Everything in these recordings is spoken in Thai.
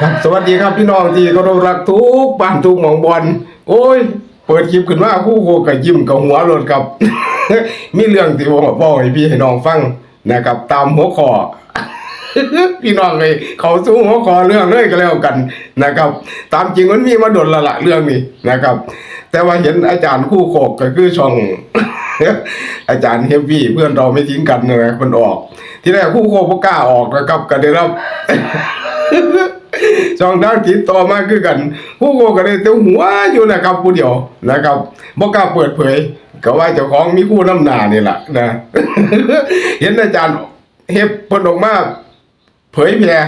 ครับสวัสดีครับพี่น้องที่เคารพรักทุกบ้านทุกหมองบอลโอ้ย เปิดคลิปขึ้นมาคู่โคกับยิ้มกับหัวโลดครับ มีเรื่องที่บอกบอกให้พี่ให้น้องฟังนะครับ ตามหัวข้อพี่น้องเลยเขาสู้หัวข้อเรื่องเลยก็แล้วกันนะครับ ตามจริงมันมีมาดนละละเรื่องนี้นะครับ แต่ว่าเห็นอาจารย์คู่โคกก็คือช่องอาจารย์เฮฟวี่เพื่อนเราไม่ทิ้งกันเลยคนออก ที่แรกคู่โคกบ่กล้าออกนะครับก็ได้รับ ช่องทางติดต่อมาคือกัน ผู้โกก็ได้เต้าหัวอยู่นะครับผู้เดียวนะครับบ่กล้าเปิดเผย ก็ว่าเจ้าของมีผู้นำหนานี่แหละนะ เห็นอาจารย์เฮ็บเพิ่นออกมาเผยแพร่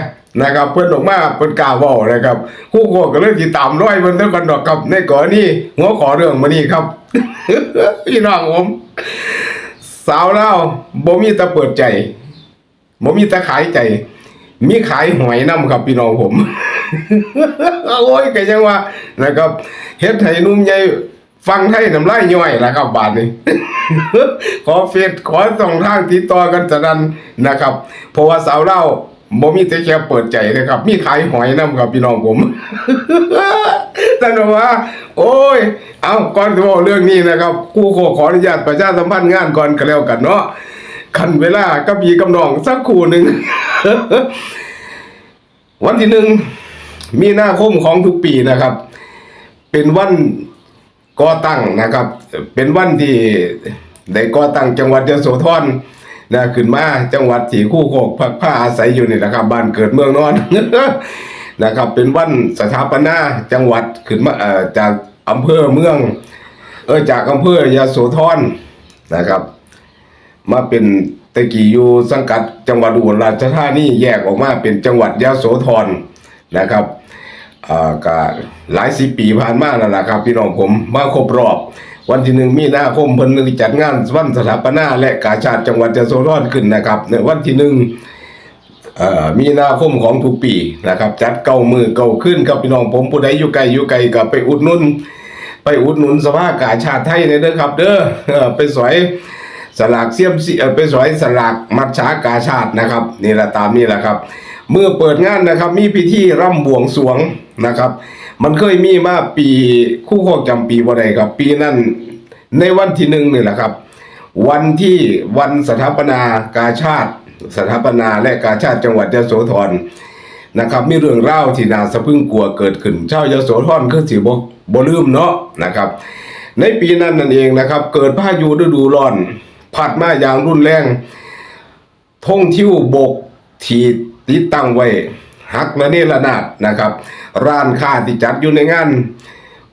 นะครับเพิ่นออกมาเพิ่นกล้าเว้านะครับผู้โกก็เลยสิตามร้อยเพิ่นเท่ากันดอกครับในกรณีหัวขอเรื่องมื้อนี้ครับพี่น้องผม สาวเล่าบ่มีแต่เปิดใจบ่มีแต่ขายใจ มีขายหอยน้ำครับพี่น้องผม โอ้ยก็ยังว่านะครับเฮ็ดให้นุ่มใหญ่ฟังไทยน้ำลายย่อยล่ะครับบาดนี้ ขอเฟซขอส่องทางติดต่อกันจะนั้นนะครับ เพราะว่าสาวเล่าบ่มีแต่แค่เปิดใจนะครับ มีขายหอยน้ำครับพี่น้องผมท่านว่า โอ้ย เอาก่อนจะบอกเรื่องนี้นะครับกูขอขออนุญาตประชาสัมพันธ์งานก่อนก็แล้วกันเนาะ คันเวลากับพี่กับน้องสักครู่หนึ่งวันที่หนึ่งมีนาคมของทุกปีนะครับ เป็นวันก่อตั้งนะครับ เป็นวันที่ได้ก่อตั้งจังหวัดยโสธรนะขึ้นมาจังหวัดที่คู่โคกพักผ้าอาศัยอยู่นี่นะครับ บ้านเกิดเมืองนอนนะครับ เป็นวันสถาปนาจังหวัดขึ้นมาเอ่อจากอำเภอเมือง เออจากอำเภอยโสธรนะครับ มาเป็นตะกี้อยู่สังกัดจังหวัดอุบลราชธานีแยกออกมาเป็นจังหวัดยะโสธรนะครับอ่าก็หลายสิบปีผ่านมาแล้วล่ะครับพี่น้องผมมาครบรอบ วันที่หนึ่งมีนาคมเพิ่นจัดงานวันสถาปนาและกาชาติจังหวัดยะโสธรขึ้นนะครับในวันที่หนึ่งมีนาคมของทุกปีนะครับจัดเก้ามือเก้าขึ้นครับพี่น้องผมผู้ใดอยู่ไกลอยู่ไกลก็ไปอุดหนุน ไปอุดหนุนสภากาชาติไทยเลยเด้อครับ เด้อเออไปสวย สลากเสียมเอ่อไปสวยสลากมัดฉากาชาตินะครับนี่แหละตามนี่แหละครับเมื่อเปิดงานนะครับมีพิธีร่ำบวงสวงนะครับ มันเคยมีมาปีคู่โคกจำปีบ่ได้ครับ ปีนั้นในวันที่หนึ่งนี่แหละครับ วันที่วันสถาปนากาชาติ สถาปนาและกาชาติจังหวัดยโสธรนะครับ มีเรื่องเล่าที่น่าสะพรึงกลัวเกิดขึ้นชาวยโสธรคือสิบบ่ลืมเนาะนะครับ ในปีนั้นนั่นเองนะครับ เกิดพายุฤดูร้อน พัดมาอย่างรุนแรงท่งทิวบกที่ติดตั้งไว้หักและเนระนาดนะครับ ร้านค้าที่จัดอยู่ในงาน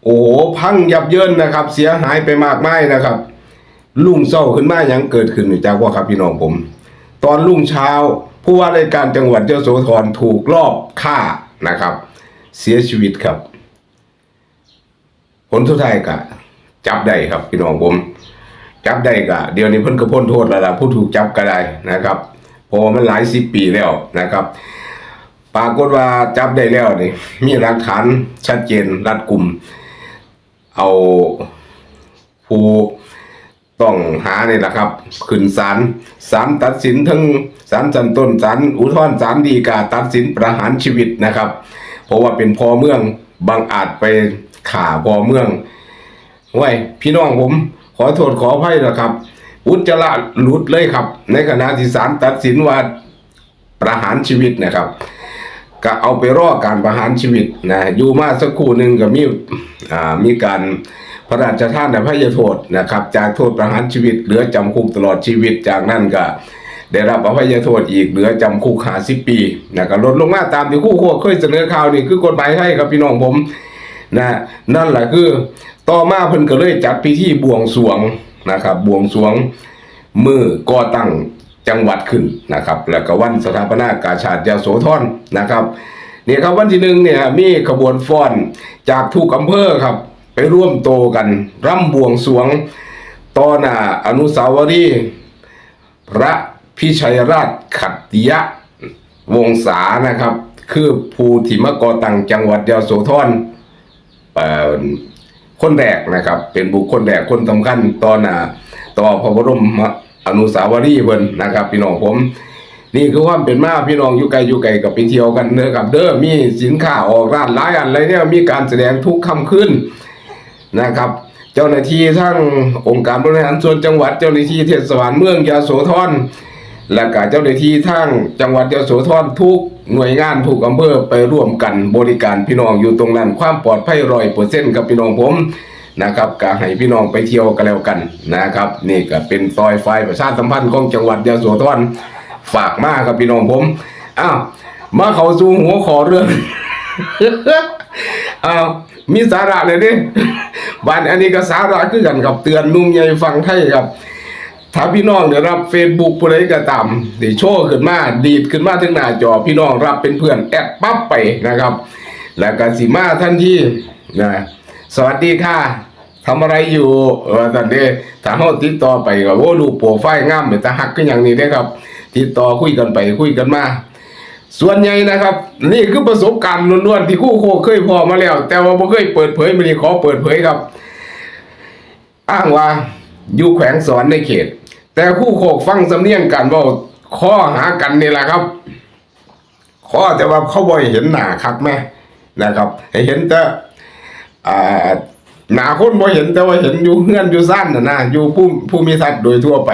โอ้โหพังยับเยินนะครับ เสียหายไปมากมายนะครับลุ่งเศร้าขึ้นมาอย่างเกิดขึ้นอยู่จากว่าครับพี่น้องผม ตอนรุ่งเช้าผู้ว่าราชการจังหวัดยโสธรถูกลอบฆ่านะครับ เสียชีวิตครับ ผลสุดท้ายก็จับได้ครับพี่น้องผม จับได้ก็เดี๋ยวนี้เพิ่นก็พ้นโทษแล้วล่ะผู้ถูกจับก็ได้นะครับเพราะว่ามันหลายสิบปีแล้วนะครับปรากฏว่าจับได้แล้วนี่มีหลักฐานชัดเจนรัดกลุ่ม เอาผู้ต้องหาเนี่ยแหละครับ ขึ้นศาลศาลตัดสินทั้งศาลชั้นต้นศาลอุทธรณ์ศาลฎีกาตัดสินประหารชีวิตนะครับ เพราะว่าเป็นพอเมืองบางอาจไปข่าพอเมืองไว้ยพี่น้องผม ขอโทษขออภัยนะครับ อุจจาระหลุดเลยครับ ในขณะที่ศาลตัดสินว่าประหารชีวิตนะครับ ก็เอาไปรอการประหารชีวิตนะอยู่มาสักครู่หนึ่งก็มีอ่ามีการพระราชทานอภัยโทษนะครับ จากโทษประหารชีวิต เหลือจำคุกตลอดชีวิตจากนั้นก็ได้รับอภัยโทษอีกเหลือจำคุกหาสิปีนะก็ลดลงมาตามที่คู่โคเคยเสนอข่าวนี่คือกฎหมายไทยครับพี่น้องผม นะนั่นแหละคือต่อมาเพิ่นก็เลยจัดพิธีบวงสรวงนะครับบวงสรวงมือก่อตั้งจังหวัดขึ้นนะครับ แล้วก็วันสถาปนากาชาติยโสธรนะครับเนี่ครับวันที่หนึ่งเนี่ยมีขบวนฟ้อนจากทุกอำเภอครับ ไปร่วมโตกันร่ำบวงสรวงต่อหน้าอนุสาวรีย์พระพิชัยราชขัตติยะวงศานะครับ คือภูถิมก่อตั้งจังหวัดยโสธร คนแรกนะครับ เป็นบุคคลแรกคนสำคัญตอนต่อพระบรมอนุสาวรีย์เพิ่นนะครับ พี่น้องผม นี่คือความเป็นมาพี่น้องอยู่ไกลอยู่ไกลกับไปเที่ยวกันเด้อครับเด้อมีสินค้าออกร้านหลายอันเลยเนี่ยมีการแสดงทุกค่ำคืนนะครับ เจ้าหน้าที่ทั้งองค์การบริหารส่วนจังหวัดเจ้าหน้าที่เทศบาลเมืองยาโสธร และก็เจ้าหน้าที่ทั้งจังหวัดยโสธรทุกหน่วยงานทุกอำเภอไปร่วมกันบริการพี่น้องอยู่ตรงนั้นความปลอดภัยร้อยเปอร์เซ็นต์กับพี่น้องผมนะครับก็ให้พี่น้องไปเที่ยวกันแล้วกันนะครับนี่ก็เป็นซอยไฟประชาสัมพันธ์ของจังหวัดยโสธรฝากมากครับพี่น้องผมอ้าวมาเขาสู่หัวขอเรื่องอ้าวมีสาระเลยดิบ้านอันนี้ก็สาระคือกันกับเตือนนุ่มใหญ่ฟังไทยครับ ถ้าพี่น้องเดี๋ยวรับเฟซบุ๊กผู้ใดก็ตามที่โชว์ขึ้นมาดีดขึ้นมาถึงหน้าจอพี่น้องรับเป็นเพื่อนแอดปั๊บไปนะครับ แล้วก็สิมาท่านที่นะสวัสดีค่ะทำอะไรอยู่เออตอนนี้ถ้าเฮาติดต่อไปก็โอ้รูโปรไฟล์งามเป็นตาฮักคืออย่างนี้เด้อครับติดต่อคุยกันไปคุยกันมา ส่วนใหญ่นะครับ นี่คือประสบการณ์ล้วนๆที่คู่โคเคยพอมาแล้ว แต่ว่าบ่เคยเปิดเผยไม่ได้ขอเปิดเผยครับ อ้างว่าอยู่แขวงสอนในเขต แต่คู่โคกฟังสำเนียงกันว่าข้อหากันนี่แหละครับ ข้อแต่ว่าเขาบ่ให้เห็นหน้าคักแม่นะครับให้เห็นแต่หนาคนบ่เห็นแต่ว่าเห็นอยู่เฮือนอยู่ซ่านนะนะอยู่ผู้ผู้มีทัศน์โดยทั่วไป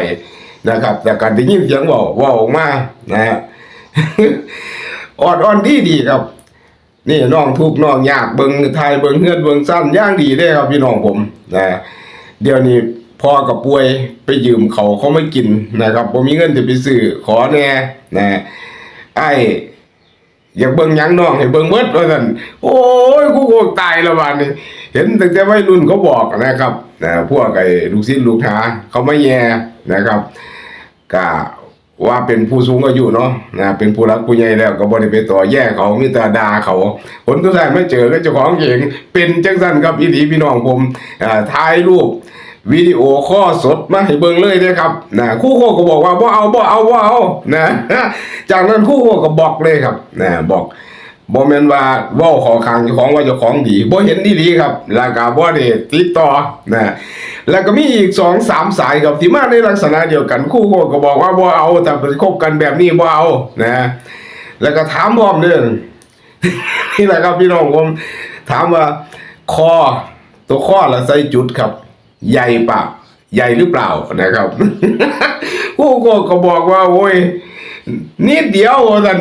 นะครับ แต่การได้ยินเสียงว่าว่าออกมานะฮะออนอ่อนดีดีครับ นี่น้องทุกน้องยากเบิงไทยเบิงเฮือนเบิงสั้นย่างดีได้ครับพี่น้องผมนะเดี๋ยวนี้ พ่อกับป่วยไปยืมเขาเขาไม่กินนะครับผมมีเงินจะไปซื้อขอแน่นะไอ้อยากเบิ่งยังน้องให้เบิ่งเบิดว่าซั่นโอ้ยกูโกตายล้วบาดนี้เห็นตั้งแต่วัยรุ่นเขาบอกนะครับนะพวกไอ้ลูกศิษย์ลูกหาเขาไม่แย่นะครับก็ว่าเป็นผู้สูงอายุเนาะนะเป็นผู้รักผู้ใหญ่แล้วก็บ่ได้ไปต่อแย่เขามีแต่ด่าเขาผลสุดท้ายไม่เจอก็เจ้าของเองเป็นจังซั่นครับอีหลีพี่น้องผมอ่าถ่ายรูป วิดีโอข้อสดมาให้เบิ่งเลยเด้อครับนะคู่โคก็บอกว่าบ่เอาบ่เอาบ่เอานะจากนั้นคู่โคก็บอกเลยครับนะบอกบ่แม่นว่าว้าขอขังเจ้าของว่าเจ้าของดีบ่เห็นดีๆครับแล้วก็บ่ได้ติดต่อนะแล้วก็มีอีกสองสามสายครับที่มาในลักษณะเดียวกันคู่โคก็บอกว่าบ่เอาแต่ไปคบกันแบบนี้บ่เอานะแล้วก็ถามพร้อมเด้องนี่แหละครับพี่น้องผมถามว่าคอตัวข้อละใส่จุดครับ ใหญ่ปะใหญ่หรือเปล่านะครับผู้ก็ก็บอกว่า โอ้ยนิดเดียวท่าน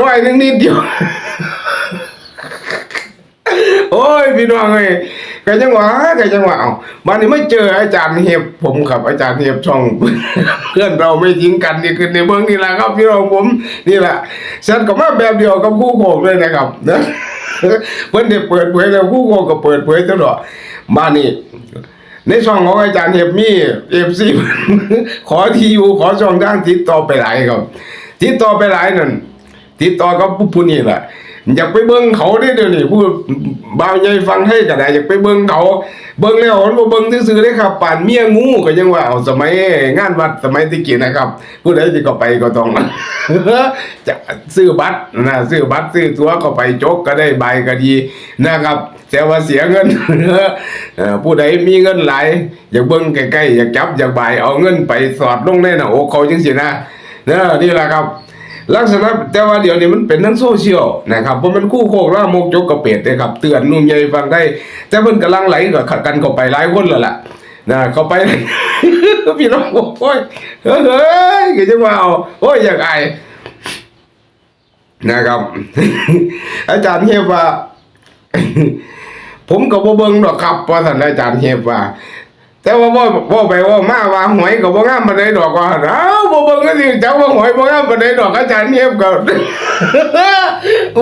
น้อยนึงนิดเดียว โอ้ยพี่น้องเอ้ยก็จังหวะก็จังหวะเอามานี่ไม่เจออาจารย์เห็บผมครับอาจารย์เห็บช่อง เพื่อนเราไม่ทิ้งกันนี่คือในเบื้องนี่แหละครับ พี่น้องผมนี่แหละฉันก็มาแบบเดียวกับคู่โขกเลยนะครับนะเพื่อนได้เปิดเผยแล้วคู่โขกก็เปิดเผยตลอดมานี่ ในช่องของอาจารย์เห็บมีเอฟซีขอทีอยู่ขอช่องทางติดต่อไปหลายครับ ติดต่อไปหลายนั่นติดต่อกับผู้ผู้นี่แหละ อยากไปเบิ้งเขาได้เดี๋ยวนี้ผู้บ่าวใหญ่ฟังให้ก็ได้อยากไปเบิ้งเขา เบิ้งแล้วมันบ่เบิ้งซื่อๆได้ครับป่านเมียงูก็ยังว่าเอาสมัยงานวัดสมัยตะกี้นะครับผู้ใดที่ก็ไปก็ต้องจะซื้อบัตรนะซื้อบัตรซื้อตัวก็ไปจกก็ได้ใบก็ดีนะครับแต่ว่าเสียเงินผู้ใดมีเงินหลายอยากเบิ่งใกล้ๆอยากจับอยากใบเอาเงินไปสอดลงในหน้าอกเขาจังสินะเนอะนี่แหละครับ ลักษณะแต่ว่าเดี๋ยวนี้มันเป็นทั้งโซเชียลนะครับเพราะมันคู่โคกล่ามกจกกระเป็ดนะครับเตือนนุ่มใหญ่ฟังได้ แต่มันกำลังไหลกับกันเข้าไปหลายคนแล้วล่ะนะเข้าไปพี่น้องโอ้ยเฮ้ยก็จะมาเอาโอ้ยอยากอายนะครับ อาจารย์เฮฟว่า ผมก็บ่เบิ่งดอกครับว่าท่านอาจารย์เฮฟว่า แต่ว่าบ่บ่ไปว่ามาว่าหวยก็บ่งามปานใดดอกว่าเอ้าบ่เบิ่งก็สิจักว่าหวยบ่งามปานใดดอกอาจารย์เฮฟก็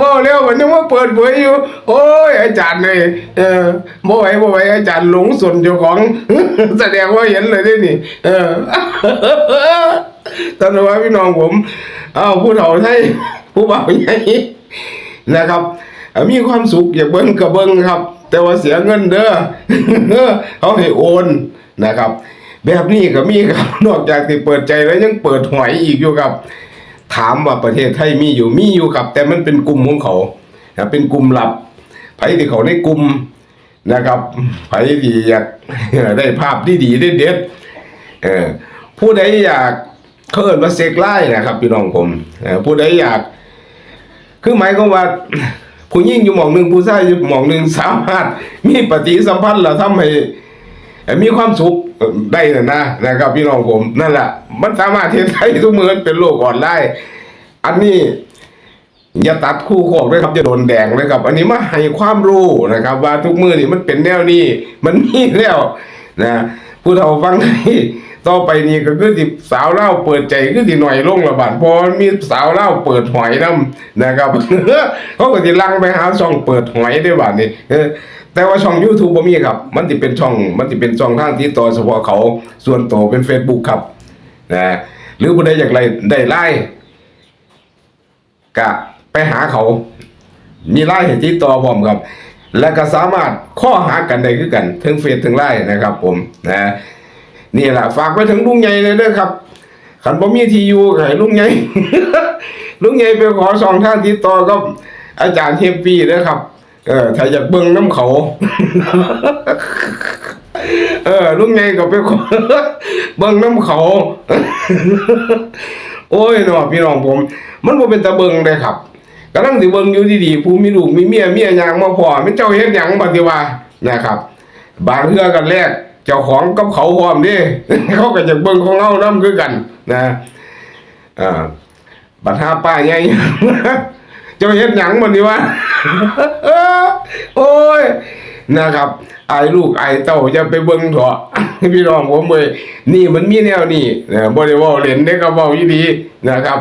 ว้าแล้วมันยังว่าเปิดเผยอยู่ โอ้ยอาจารย์เลยเออบ่ไหวบ่ไหวอาจารย์หลงสนเจ้าของแสดงว่าเห็นเลยเด้นี่ เออท่านว่าพี่น้องผม เอ้าผู้เฒ่าไทยผู้บ่าใหญ่นะครับ มีความสุขอย่าเบิ่งก็เบิ่งครับ แต่ว่าเสียเงินเด้อเขาให้โอน นะครับ แบบนี้ก็มีครับนอกจากที่เปิดใจแล้วยังเปิดหวยอีกอยู่ครับ ถามว่าประเทศไทยมีอยู่มีอยู่ครับ แต่มันเป็นกลุ่มของเขานะเป็นกลุ่มลับไผที่เขาในกลุ่มนะครับไผที่อยากได้ภาพที่ดีๆเด็ดๆเออผู้ใดอยากเขาเอิ้นว่าเซ็กไล่นะครับพี่น้องผมผู้ใดอยากคือหมายความว่าผู้หญิงอยู่หมองหนึ่งผู้ชายอยู่หมองหนึ่งสามารถมีปฏิสัมพันธ์แล้วทำให้ มีความสุขได้นะนะนะครับพี่น้องผมนั่นแหละมันสามารถเทศได้ทุกมือเป็นโลกออนไลน์อันนี้อย่าตัดคู่โคกด้วยครับจะโดนแดงเลยครับ อันนี้มาให้ความรู้นะครับ ว่าทุกมือนี่มันเป็นแนวนี้ มันมีแล้วนะผู้เฒ่าฟังนี่ต่อไปนี่ก็คือสิสาวเล่าเปิดใจคือสิหน่อยลงละบาดพอมีสาวเล่าเปิดหอยนํนะครับเขาก็สิลังไปหาช่องเปิดหอยได้บ้าดนี้ แต่ว่าช่อง YouTube บ่มีครับ มันสิเป็นช่อง มันสิเป็นช่องทางที่ต่อเฉพาะเขาส่วนตัวเป็น Facebook ครับนะหรือผู้ใดอยากไล่ได้ไล่ก็ไปหาเขา มีไล่เห็นที่ต่อพร้อมครับ และก็สามารถข้อหากันได้คือกันถึงเฟซถึงไล่นะครับ ผมนะนี่แหละฝากไปถึงลุงใหญ่เลยเด้อครับขันบ่มีทียูไห้ลุงใหญ่ลุงใหญ่ไปขอสองทางติดต่อกับอาจารย์เทปปีเด้อครับ เออถ้าอยากเบิ่งน้ำเขา เออลุงใหญ่ก็ไปขอเบิ่งน้ำเขา โอ้ยเนาะพี่น้องผม มันบ่เป็นตะเบิงได้ครับกำลังสิเบิ่งอยู่ดีๆผู้มีลูกมีเมียเมียยางมาพอมันเจ้าเฮ็ดหยังบัดนี้ว่านะครับ บางเทื่อกันแรก เจ้าของกับเขาพร้อมด้เขาก็จะเบิ่งของเฮานำคือกัน นะอ่าบัดหาป้าใหญ่ เจ้าเฮ็ดหยังบัดนี้ว่าโอ้ยนะครับไอ้ลูกไอ้เต้าจะไปเบิ่งเถอะพี่น้องผมเว้ยนี่มันมีแนวนี้นะบ่ได้เว้าเล่นได้ก็เว้าอีหลีนะครับ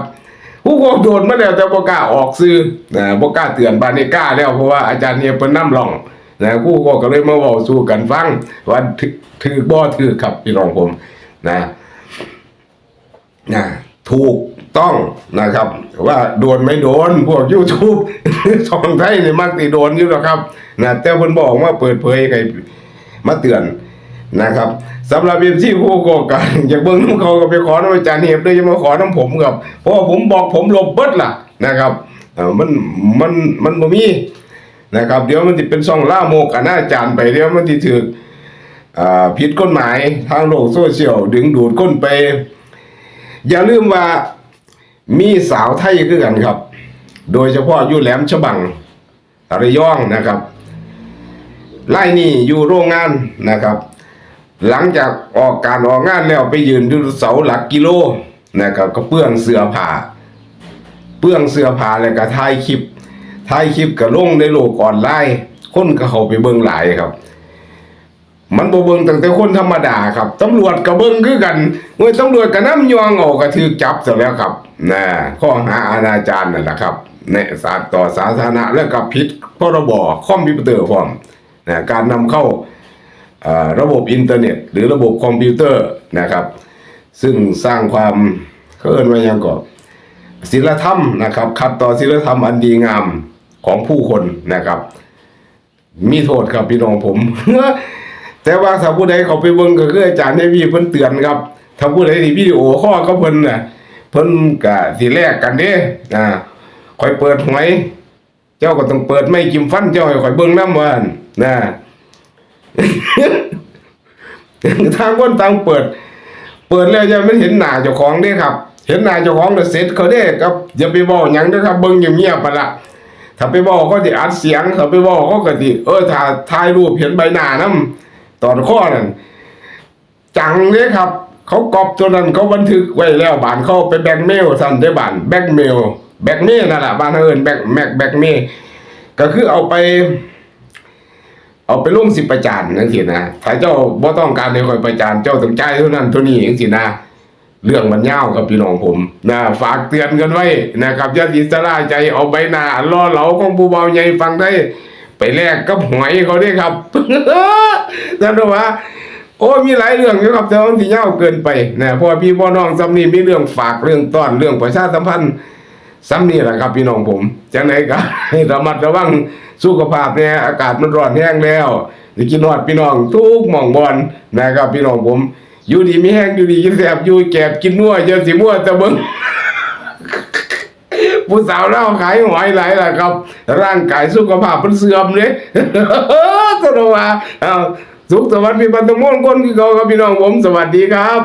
ผู้ก็โดนมาแล้วแต่บ่กล้าออกซื้อนะบ่กล้าเตือนบานนี้กล้าแล้วเพราะว่าอาจารย์เนี่ยเพิ่นนำร่องนะผู้ก็ก็เลยมาเว้าสู่กันฟังว่าถือถือบ่ถือครับพี่น้องผม นะนะถูก ต้องนะครับว่าโดนไม่โดนพวก YouTube ช่องไทยนี่มักสิโดนอยู่แล้วครับนะแต่เพิ่นบอกมาเปิดเผยให้มาเตือนนะครับสำหรับเอฟซีผู้ก่อการอยากเบิ่งน้ำเขาก็ไปขอน้ำอาจารย์เห็บเลยจะมาขอน้ำผมครับเพราะว่าผมบอกผมหลบเบิดล่ะนะครับมันมันมันบ่มีนะครับ เดี๋ยวมันจะเป็นช่องล่าโมกอนาจารย์ไปเดี๋ยวมันจะถือผิดกฎหมายทางโลกโซเชียลดึงดูดก้นไป อย่าลืมว่า มีสาวไทยคือกันครับ โดยเฉพาะอยู่แหลมฉบังระยองนะครับไล่นี่อยู่โรงงานนะครับ หลังจากออกการออกงานแล้วไปยืนดูเสาหลักกิโลนะครับก็เปื้องเสื้อผ้าเปื้องเสื้อผ้าแล้วก็ถ่ายคลิปถ่ายคลิปก็ลงในโลกออนไลน์คนก็เข้าไปเบิ่งหลายครับ มันบ่เบิ่งตั้งแต่คนธรรมดาครับตำรวจก็เบิ่งคือกันเมื่อตำรวจก็น้ำยองเอาก็ถูกจับซะแล้วครับนะข้อหาอนาจารนั่นแหละครับในสารต่อสาธารณะและก็ผิดพรบคอมพิวเตอร์พร้อมนะการนำเข้าอ่อระบบอินเทอร์เน็ต หรือระบบคอมพิวเตอร์นะครับ ซึ่งสร้างความเขาเอิ้นว่าหยังก็ศีลธรรมนะครับขัดต่อศีลธรรมอันดีงามของผู้คนนะครับ มีโทษครับพี่น้องผม แต่ว่าถ้าผู้ใดเขาไปเบิ่งก็คืออาจารย์ให้พี่เพิ่นเตือนครับถ้าผู้ใดที่วิดีโอข้อก็เพิ่นน่ะเพิ่นก็สิแลกกันเด้อ่าคอยเปิดหวยเจ้าก็ต้องเปิดไม่กิมฟันเจ้าให้คอยเบิ่งนำว่าหั่นนะทางคนต่างเปิด เปิดแล้วยังไม่เห็นหน้าเจ้าของเด้ครับ เห็นหน้าเจ้าของแล้วเสร็จเขาเด้ครับอย่าไปบอกหยังเด้อครับเบิ่งเงียบไปละถ้าไปบอกเขาสิอัดเสียงถ้าไปบอกเขาก็สิเออถ้าถ่ายรูปเห็นใบหน้านํ ตอนข้อนั่นจังเลยครับ เขากอบตัวนั้นเขาบันทึกไว้แล้วบานเขาไปแบ็กเมลสั่นได้บานแบ็กเมลแบ็กเมลนั่นแหละบ้านเอิ้นแบ็กแม็กแบ็กเมลก็คือเอาไป เอาไปลงสิประจานจังซี่นะถ้าเจ้าบ่ต้องการให้คอยประจานเจ้าต้องใจเท่านั้นเท่านี้จังซี่นะเรื่องมันยาวครับพี่น้องผมนะฝากเตือนกันไว้นะครับอย่าสิสลายใจเอาใบหน้าล่อเหลาของผู้เบาใหญ่ฟังได้ ไปแลกกับหอยเขาด้วยครับนั่นว่า โอ้มีหลายเรื่องอยู่ครับแต่ว่ามันสิยาวเกินไปนะเพราะว่าพี่พ่อน้องซ้ำนี่มีเรื่องฝากเรื่องต้อนเรื่องประชาสัมพันธ์ซ้ำนี่แหละครับพี่น้องผมจังไหนก็ให้ระมัดระวังสุขภาพเนี่ยอากาศมันร้อนแห้งแล้วจะกินนอดพี่น้องทุกหม่องบอลนะครับพี่น้องผม อยู่ดีไมีแห้งอยู่ดีกินแสบอยู่แกบกินนัวเจอสิมั่วตะเบิง ผู้สาวเล่าขายหอยหลายล่ะครับ ร่างกายสุขภาพมันเสื่อมเลยสรุปว่าเอาสุขสวัสดิ์มีปัตตมงคนคือเขาครับพี่น้องผมสวัสดีครับ